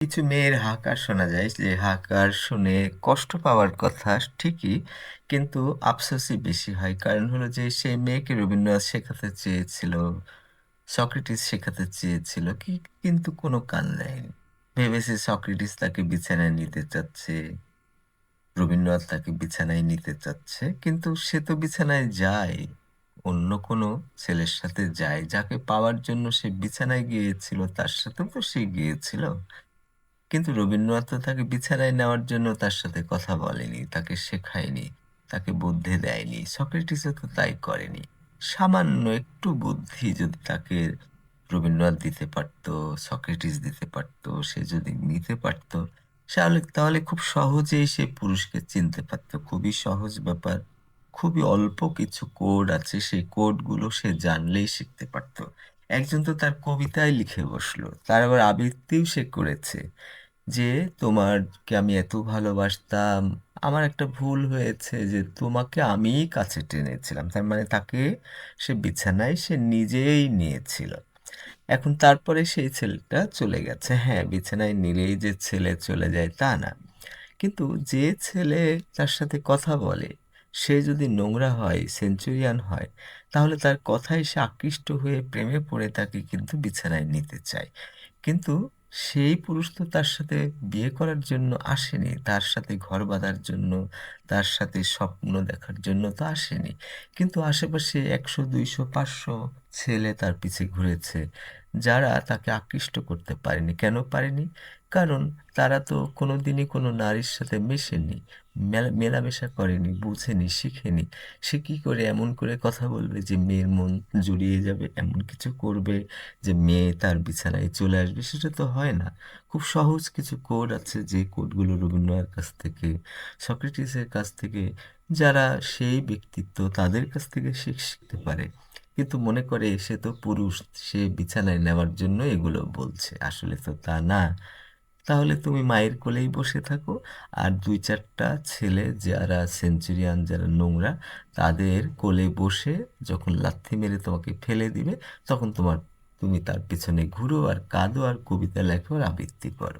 কিছু মেয়ের হাঁকার শোনা যায়, যে হাঁকার শুনে কষ্ট পাওয়ার কথা ঠিকই, কিন্তু আফসোসই বেশি হয়। কারণ হলো যে সেই মেয়েকে রবীন্দ্রনাথ শেখাতে চেয়েছিল, সক্রেটিস শেখাতে চেয়েছিল, কি কিন্তু কোনো কান দেয়নি। ভেবেছে সক্রেটিস তাকে বিছানায় নিতে চাচ্ছে, রবীন্দ্রনাথ তাকে বিছানায় নিতে চাচ্ছে, কিন্তু সে তো বিছানায় যায়, অন্য কোনো ছেলের সাথে যায়, যাকে পাওয়ার জন্য সে বিছানায় গিয়েছিল, তার সাথে তো সে গিয়েছিল। কিন্তু রবীন্দ্রনাথ তো তাকে বিছানায় নেওয়ার জন্য তার সাথে কথা বলেনি, তাকে শেখায়নি, তাকে বুদ্ধি দেয়নি, সক্রেটিসও তো তাই করেনি। সামান্য একটু বুদ্ধি যদি তাকে রবীন্দ্রনাথ দিতে পারতো, সক্রেটিস দিতে পারতো, সে যদি নিতে পারতো, তাহলে তাহলে খুব সহজেই সে পুরুষকে চিনতে পারতো। খুবই সহজ ব্যাপার, খুবই অল্প কিছু কোড আছে, সেই কোডগুলো সে জানলেই শিখতে পারতো। একজন তো তার কবিতায় লিখে বসল, তার আবার আবৃত্তিও সে করেছে। যে তোমারকে আমি এত ভালোবাসতাম, আমার একটা ভুল হয়েছে যে তোমাকে আমিই কাছে টেনেছিলাম। তার মানে তাকে সে বিছানায় সে নিজেই নিয়েছিল। এখন তারপরে সেই ছেলেটা চলে গেছে। হ্যাঁ বিছানায় নিলেই যে ছেলে চলে যায় তা না। কিন্তু যে ছেলে তার সাথে কথা বলে, সে যদি নোংরা হয়, সেঞ্চুরিয়ান হয়, তাহলে তার কথায় সে আকৃষ্ট হয়ে প্রেমে পড়ে তাকে কিন্তু বিছানায় নিতে চায়। কিন্তু সেই পুরুষ তো তার সাথে বিয়ে করার জন্য আসেনি, তার সাথে ঘর বাঁধার জন্য, তার সাথে স্বপ্ন দেখার জন্য তো আসেনি। কিন্তু আশেপাশে একশো, দুইশো, পাঁচশো ছেলে তার পিছে ঘুরেছে। যারা তাকে আকৃষ্ট করতে পারেনি। কেন পারেনি? কারণ তারা তো কোনোদিনই কোনো নারীর সাথে মেশেনি, মেলা, মেলামেশা করেনি, বুঝেনি, শিখেনি। সে কি করে এমন করে কথা বলবে যে মেয়ের মন জুড়িয়ে যাবে, এমন কিছু করবে যে মেয়ে তার বিছানায় চলে আসবে? সেটা তো হয় না। খুব সহজ কিছু কোড আছে যে কোডগুলো রবীন্দ্রনাথের কাছ থেকে, সক্রেটিসের কাছ থেকে, যারা সেই ব্যক্তিত্ব তাদের কাছ থেকে শিখতে পারে। কিন্তু মনে করে সে তো পুরুষ, সে বিছানায় নেওয়ার জন্য এগুলো বলছে। আসলে তো তা না। তাহলে তুমি মায়ের কোলেই বসে থাকো। আর দুই চারটা ছেলে যারা সেঞ্চুরিয়ান, যারা নোংরা, তাদের কোলে বসে যখন লাথি মেরে তোমাকে ফেলে দিবে, তখন তোমার, তুমি তার পিছনে ঘুরো আর কাঁদো আর কবিতা লেখো আর আবৃত্তি করো।